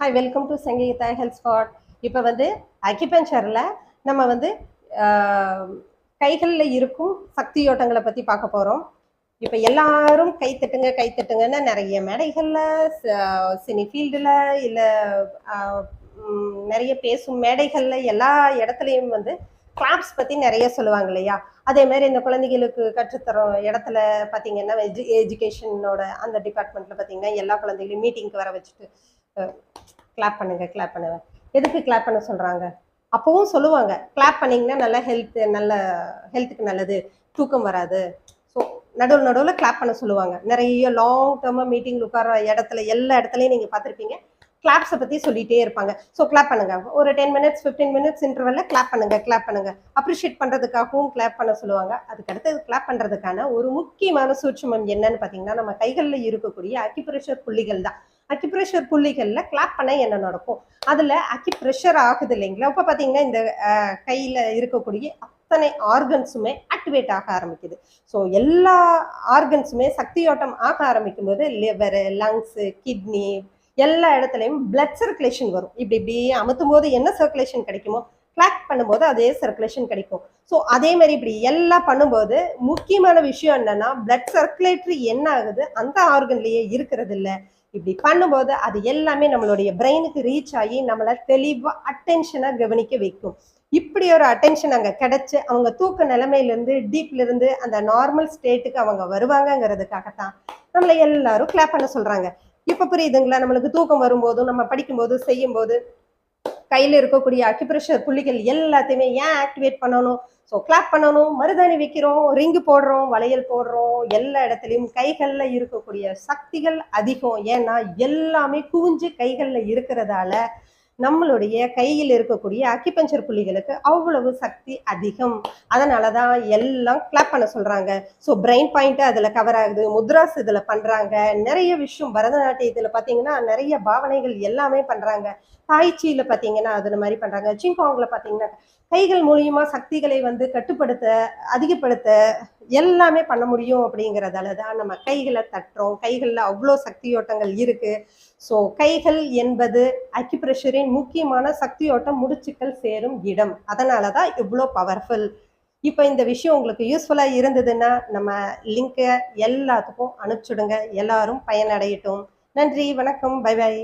Hi welcome to Sangeetha health spot இப்போ வந்து அக்கிபஞ்சரில் நம்ம வந்து கைகளில் இருக்கும் சக்தியோட்டங்களை பற்றி பார்க்க போகிறோம் இப்போ எல்லாரும் கை தட்டுங்க கை தட்டுங்கன்னா நிறைய மேடைகளில் சினி ஃபீல்டில் இல்லை நிறைய பேசும் மேடைகளில் எல்லா இடத்துலையும் வந்து கிளாப்ஸ் பற்றி நிறைய சொல்லுவாங்க இல்லையா? அதே மாதிரி இந்த குழந்தைகளுக்கு கற்றுத்தரோம் இடத்துல பார்த்தீங்கன்னா எஜு எஜுகேஷனோட அந்த டிபார்ட்மெண்ட்டில் பார்த்தீங்கன்னா எல்லா குழந்தைகளையும் மீட்டிங்க்கு வர வச்சுட்டு கிளாப் பண்ணுங்க கிளாப் பண்ணுங்க. எதுக்கு கிளாப் பண்ண சொல்கிறாங்க அப்போவும் சொல்லுவாங்க கிளாப் பண்ணிங்கன்னா நல்ல ஹெல்த் நல்ல ஹெல்த்துக்கு நல்லது தூக்கம் வராது. ஸோ நடுவில் நடுவில் கிளாப் பண்ண சொல்லுவாங்க. நிறைய லாங் டேர்மாக மீட்டிங் உட்கார இடத்துல எல்லா இடத்துலையும் நீங்கள் பார்த்துருப்பீங்க. கிளாப்ஸை பற்றி சொல்லிகிட்டே இருப்பாங்க. ஸோ கிளாப் பண்ணுங்க. ஒரு டென் மினிட்ஸ் ஃபிஃப்டீன் மினிட்ஸ் இன்டர்வலில் கிளாப் பண்ணுங்க கிளாப் பண்ணுங்க. அப்ரிஷியேட் பண்ணுறதுக்காகவும் கிளாப் பண்ண சொல்லுவாங்க. அதுக்கடுத்து கிளாப் பண்ணுறதுக்கான ஒரு முக்கியமான சூட்சமம் என்னன்னு பார்த்தீங்கன்னா நம்ம கைகளில் இருக்கக்கூடிய அக்கிப்ரெஷர் புள்ளிகள் தான். அக்கிப்ரெஷர் புள்ளிகளில் கிளாப் பண்ண என்ன நடக்கும்? அதில் அக்கிப்ரெஷர் ஆகுது இல்லைங்களா? இப்போ பார்த்தீங்கன்னா இந்த கையில் இருக்கக்கூடிய அத்தனை ஆர்கன்ஸுமே ஆக்டிவேட் ஆக ஆரம்பிக்குது. ஸோ எல்லா ஆர்கன்ஸுமே சக்தியோட்டம் ஆக ஆரம்பிக்கும் போது லிவர் லங்ஸு கிட்னி எல்லா இடத்துலையும் பிளட் சர்க்குலேஷன் வரும். இப்படி இப்படி அமுத்தும் போது என்ன சர்க்குலேஷன் கிடைக்குமோ கிளாக் பண்ணும்போது அதே சர்க்குலேஷன் கிடைக்கும். ஸோ அதே மாதிரி இப்படி எல்லாம் பண்ணும்போது முக்கியமான விஷயம் என்னன்னா பிளட் சர்க்குலேட்டரி என்ன ஆகுது? அந்த ஆர்கன்லேயே இருக்கிறது இல்லை. இப்படி பண்ணும்போது அது எல்லாமே நம்மளுடைய பிரெயினுக்கு ரீச் ஆகி நம்மளை தெளிவாக அட்டென்ஷனாக கவனிக்க வைக்கும். இப்படி ஒரு அட்டென்ஷன் அங்கே கிடைச்சு அவங்க தூக்க நிலைமையிலேருந்து டீப்லேருந்து அந்த நார்மல் ஸ்டேட்டுக்கு அவங்க வருவாங்கங்கிறதுக்காகத்தான் நம்மளை எல்லாரும் கிளாப் பண்ண சொல்கிறாங்க இப்போ புரியுதுங்களா? நம்மளுக்கு தூக்கம் வரும்போதும் நம்ம படிக்கும்போது செய்யும்போது கையில் இருக்கக்கூடிய அக்யூப்ரெஷர் புள்ளிகள் எல்லாத்தையுமே ஏன் ஆக்டிவேட் பண்ணணும்? ஸோ கிளாப் பண்ணணும் மருதாணி வைக்கிறோம் ரிங்கு போடுறோம் வளையல் போடுறோம் எல்லா இடத்துலையும் கைகளில் இருக்கக்கூடிய சக்திகள் அதிகம். ஏன்னா எல்லாமே குவிஞ்சு கைகளில் இருக்கிறதால நம்மளுடைய கையில் இருக்கக்கூடிய அக்கிபஞ்சர் புள்ளிகளுக்கு அவ்வளவு சக்தி அதிகம். அதனால தான் எல்லாம் கிளாப் பண்ண சொல்கிறாங்க ஸோ பிரெயின் பாயிண்ட்டு அதில் கவர் ஆகுது முத்ராஸ் இதில் பண்ணுறாங்க நிறைய விஷயம் பரதநாட்டியத்தில் பார்த்தீங்கன்னா நிறைய பாவனைகள் எல்லாமே பண்ணுறாங்க தாய்ச்சியில் பார்த்தீங்கன்னா அது மாதிரி பண்ணுறாங்க சிங்காங்கில் பார்த்தீங்கன்னா கைகள் மூலியமாக சக்திகளை வந்து கட்டுப்படுத்த அதிகப்படுத்த எல்லாமே பண்ண முடியும் அப்படிங்கிறதால தான் நம்ம கைகளை தட்டுறோம். கைகளில் அவ்வளோ சக்தியோட்டங்கள் இருக்குது ஸோ கைகள் என்பது அக்கிப்ரெஷரின் முக்கியமான சக்தியோட்டம் முடிச்சுக்கள் சேரும் இடம். அதனால தான் இவ்வளோ பவர்ஃபுல் இப்போ இந்த விஷயம் உங்களுக்கு யூஸ்ஃபுல்லாக இருந்ததுன்னா நம்ம லிங்கை எல்லாத்துக்கும் அனுப்பிச்சுடுங்க. எல்லாரும் பயனடையட்டும். நன்றி வணக்கம். By by